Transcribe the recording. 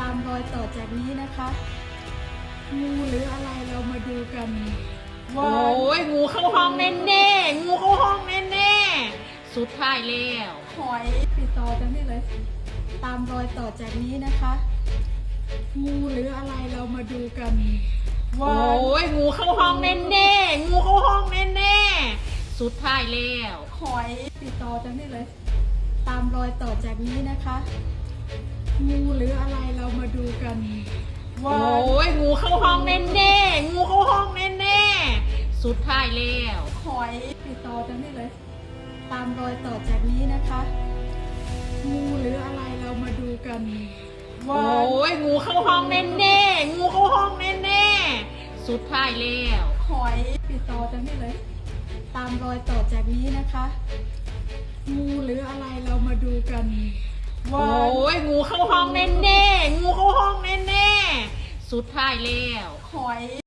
ตามรอยต่อจากนี้นะคะงูหรืออะไรเรามาดูกันโอ้ยงูเข้าห้องแน่แน่ๆงูเข้าห้องแน่แน่ๆสุดท้ายแล้วหอยติดต่อจากนี้เลย ตามรอยต่อจากนี้นะคะงูหรืออะไรเรามาดูกันโอ้ยงูเข้าห้องแน่แน่ๆงูเข้าห้องแน่แน่ๆสุดท้ายแล้วหอยติดต่อจากนี้เลย ตามรอยต่อจากนี้นะคะ งูหรืออะไรเรามาดูกันโอ้ยงูเข้าห้องแน่แน่ๆงูเข้าห้องแน่แน่ๆสุดท้ายแล้วหอยติดต่อจากนี้เลย ตามรอยต่อจากนี้นะคะงูหรืออะไรเรามาดูกันโอ้ยงูเข้าห้องแน่แน่ๆงูเข้าห้องแน่แน่ๆสุดท้ายแล้วหอยติดต่อจากนี้เลย ตามรอยต่อจากนี้นะคะงูหรืออะไรเรามาดูกัน โอ้ยงูเข้าห้องแน่แน่ๆงูเข้าห้องแน่แน่ๆสุดท้ายแล้ว หอย